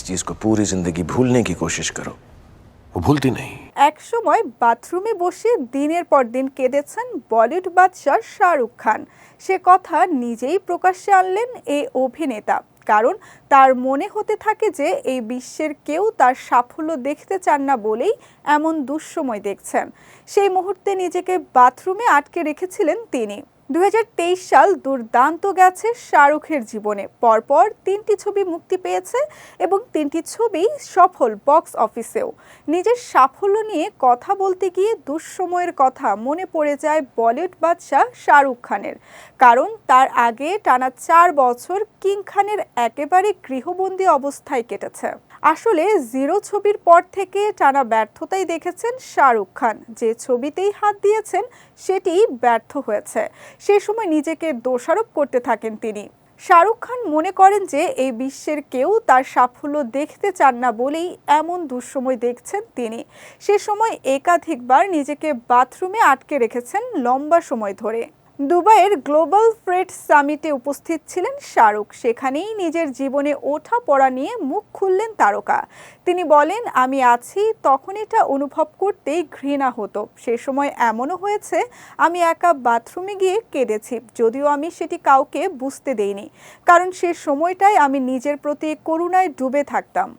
इस चीज को पूरी जिंदगी भूलने की कोशिश करो वो भूलती नहीं এক সময় বাথরুমে বসে দিনের পর দিন কেঁদেছেন বলিউড বাদশাহ শাহরুখ খান সে কথা নিজেই প্রকাশ্যে আনলেন এই অভিনেতা কারণ তার মনে হতে থাকে যে এই বিশ্বের কেউ তার সাফল্য দেখতে চান না বলেই এমন দুঃসময় দেখছেন সেই মুহূর্তে নিজেকে বাথরুমে আটকে রেখেছিলেন তিনি দুই হাজার তেইশ সাল দুর্দান্ত গেছে শাহরুখের জীবনে। পরপর তিনটি ছবি মুক্তি পেয়েছে এবং তিনটি ছবি সফল বক্স অফিসেও। নিজের সাফল্য নিয়ে কথা বলতে গিয়ে দুঃসময়ের কথা মনে পড়ে যায় বলিউড বাদশাহ শাহরুখ খানের। কারণ তার আগে টানা চার বছর কিং খানের একেবারে গৃহবন্দী অবস্থায় কেটেছে। আসলে জিরো ছবির পর থেকে টানা ব্যর্থতাই দেখেছেন শাহরুখ খান। যে ছবিতেই হাত দিয়েছেন সেটি ব্যর্থ হয়েছে। সে সময় নিজেকে দোষারোপ করতে থাকেন তিনি। শাহরুখ খান মনে করেন যে এই বিশ্বের কেউ তার সাফল্য দেখতে চান না বলেই এমন দুঃসময় দেখছেন তিনি। সে সময় একাধিকবার নিজেকে বাথরুমে আটকে রেখেছেন লম্বা সময় ধরে। দুবাইয়ের গ্লোবাল ফ্রেড সামিটে উপস্থিত ছিলেন শাহরুখ। সেখানেই নিজের জীবনে ওঠা পড়া নিয়ে মুখ খুললেন তারকা। তিনি বলেন, আমি আছি, তখন এটা অনুভব করতেই ঘৃণা হতো। সে সময় এমনও হয়েছে, আমি একা বাথরুমে গিয়ে কেঁদেছি, যদিও আমি সেটি কাউকে বুঝতে দেইনি। কারণ সে সময়টায় আমি নিজের প্রতি করুণায় ডুবে থাকতাম।